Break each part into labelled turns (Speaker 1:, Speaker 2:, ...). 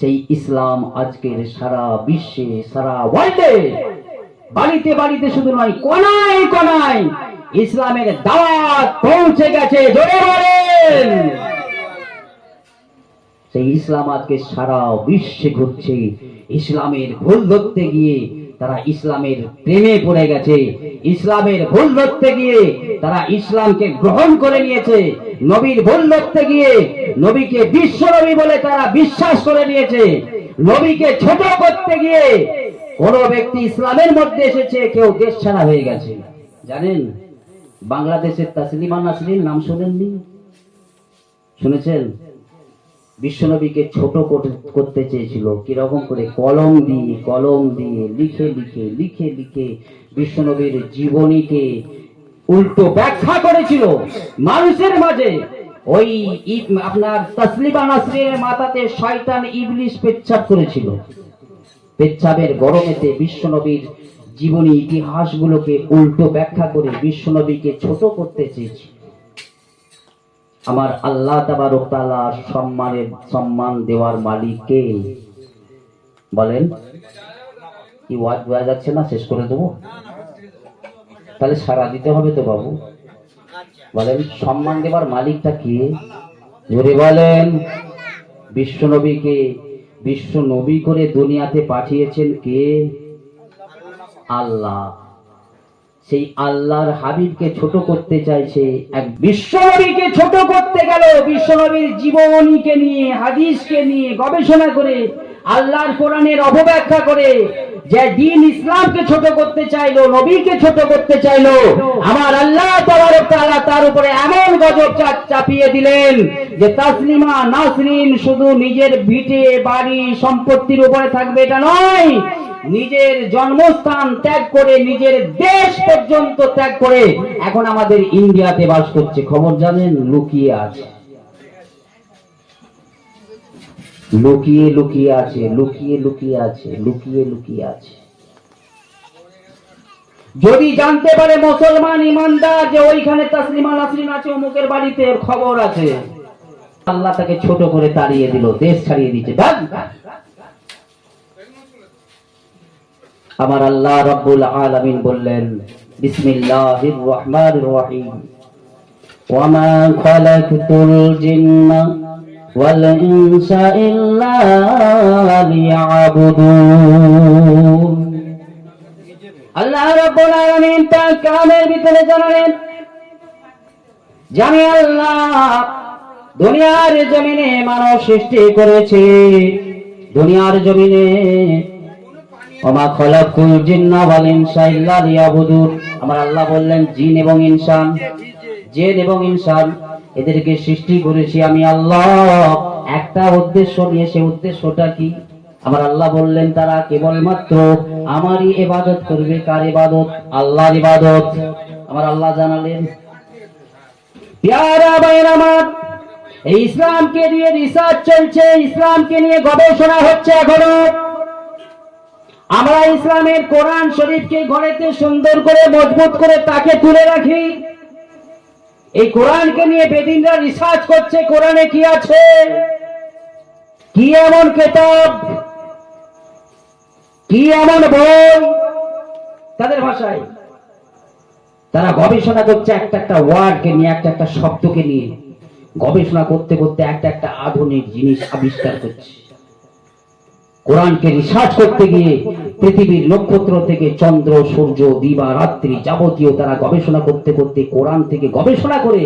Speaker 1: সেই ইসলাম আজকের সারা বিশ্বে, সারা ওয়ার্ল্ডে বাড়িতে বাড়িতে শুধু নয়, কোনায় কোনায় ইসলামের দাওয়াত পৌঁছে গেছে, জোরে বলেন। সেই ইসলাম আজকে সারা বিশ্বে ঘুরছে, ইসলামের ভুল ধরতে গিয়ে তারা ইসলামের প্রেমে পড়ে গেছে। ইসলামের ভুল ধরতে গিয়ে তারা ইসলামকে গ্রহণ করে নিয়েছে। নবীর ভুল ধরতে গিয়ে নবীকে বিশ্ব নবী বলে তারা বিশ্বাস করে নিয়েছে। নবীকে ছোট করতে গিয়ে কোন ব্যক্তি ইসলামের মধ্যে এসেছে, কেউ দেশ ছাড়া হয়ে গেছে। জানেন, বাংলাদেশের তাসলিমা নাসরিন নাম শোনেননি? শুনেছেন? বিশ্বনবীকে ছোট করতে- চেয়েছিল। কীরকম করে? কলম দিয়ে কলম দিয়ে, লিখে লিখে লিখে লিখে বিশ্বনবীর জীবনীকে উল্টো ব্যাখ্যা করেছিল। মানুষের মাঝে ওই আপনার তসলিমা নাসরের মাথাতে শয়তান ইবলিশ পেচ্ছাপ করেছিল। পেচ্ছাবের গরমেতে বিশ্বনবীর জীবনী ইতিহাসগুলোকে উল্টো ব্যাখ্যা করে বিশ্বনবীকে ছোট করতে চেয়েছিল। আমার আল্লাহ তাবারক তাআলা সম্মানের সম্মান দেওয়ার মালিক কে বলেন। কি ওয়াজ বোঝা যাচ্ছে না? শেষ করে দেবো। তাহলে সারা দিতে হবে তো বাবু। বলেন, সম্মান দেওয়ার মালিকটা কে? জোরে বলেন। বিশ্ব নবীকে বিশ্ব নবী করে দুনিয়াতে পাঠিয়েছেন কে? আল্লাহ। সেই আল্লাহর হাবিবকে ছোট করতে চাইছে এক বিশ্বনবীকে ছোট করতে গেল। বিশ্বনবীর জীবনীকে নিয়ে, হাদিসকে নিয়ে গবেষণা করে, আল্লাহর কোরআনের অপব্যাখ্যা করে, যে দিন ইসলামকে ছোট করতে চাইলো, নবীকে ছোট করতে চাইলো, আমার আল্লাহ তাআলা তার উপরে এমন গজব চাপিয়ে দিলেন যে তাসলিমা নাসরিন শুধু নিজের ভিটে, বাড়ি, সম্পত্তির উপরে থাকবে এটা নয় নিজের জন্মস্থান ত্যাগ করে নিজের দেশ পর্যন্ত ত্যাগ করে এখন আমাদের ইন্ডিয়াতে বাস করছে। খবর জানেন? লুকিয়ে আছে। লুকিয়ে লুকিয়ে আছে, লুকিয়ে লুকিয়ে আছে, লুকিয়ে লুকিয়ে আছে। যদি জানতে পারে মুসলমান ইমানদার যে ওইখানে তাসলিমা নাসরিন আছে অমুকের বাড়িতে খবর আছে। আল্লাহ তাকে ছোট করে তাড়িয়ে দিল, দেশ ছাড়িয়ে দিচ্ছে বাস আমার আল্লাহ রাব্বুল আলামিন বললেন, বিসমিল্লাহির রহমানির রহিম। খালাকতুল জিন্না ওয়াল ইনসা ইল্লা লিয়াবুদুন। আল্লাহ রাব্বুল আলামিন তার কালামের ভিতরে জানালেন, জানি আল্লাহ, দুনিয়ার জমিনে মানব সৃষ্টি করেছে। দুনিয়ার জমিনে ওমা খলাকুল জিন্না ওয়াল ইনসা ইল্লা লিয়াবুদুন। আমার আল্লাহ বললেন, জিন এবং ইনসান, জিন এবং ইনসান, এদেরকে সৃষ্টি করেছি আমি আল্লাহ। একটা উদ্দেশ্য নিয়ে, সে উদ্দেশ্যটা কি? আমার আল্লাহ বললেন, তারা কেবলমাত্র আমারই ইবাদত করবে। কার ইবাদত? আল্লাহর ইবাদত। আমার আল্লাহ জানালেন, প্যারা আমার এই ইসলামকে নিয়ে রিসার্চ চলছে, ইসলামকে নিয়ে গবেষণা হচ্ছে এখনও। আমরা ইসলামের কোরআন শরীফকে ঘরেতে সুন্দর করে, মজবুত করে তাকে তুলে রাখি। এই কোরআনকে নিয়ে বেদিনরা রিসার্চ করছে, কোরআনে কি আছে? কি এমন কেতাব? কি এমন বই? তাদের ভাষায়। তারা গবেষণা করছে একটা একটা ওয়ার্ডকে নিয়ে, একটা একটা শব্দকে নিয়ে। গবেষণা করতে করতে একটা একটা আধুনিক জিনিস আবিষ্কার করছে। কোরআনকে রিসার্চ করতে গিয়ে পৃথিবীর নক্ষত্র থেকে চন্দ্র, সূর্য, দিবা, রাত্রি যাবতীয় তারা গবেষণা করতে করতে কোরআন থেকে গবেষণা করে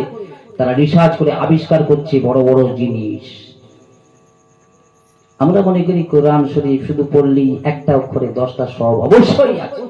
Speaker 1: তারা রিসার্চ করে আবিষ্কার করছে বড় বড় জিনিস। আমরা মনে করি কোরআন শরীফ শুধু পড়লেই একটা অক্ষরে দশটা সব অবশ্যই আছে।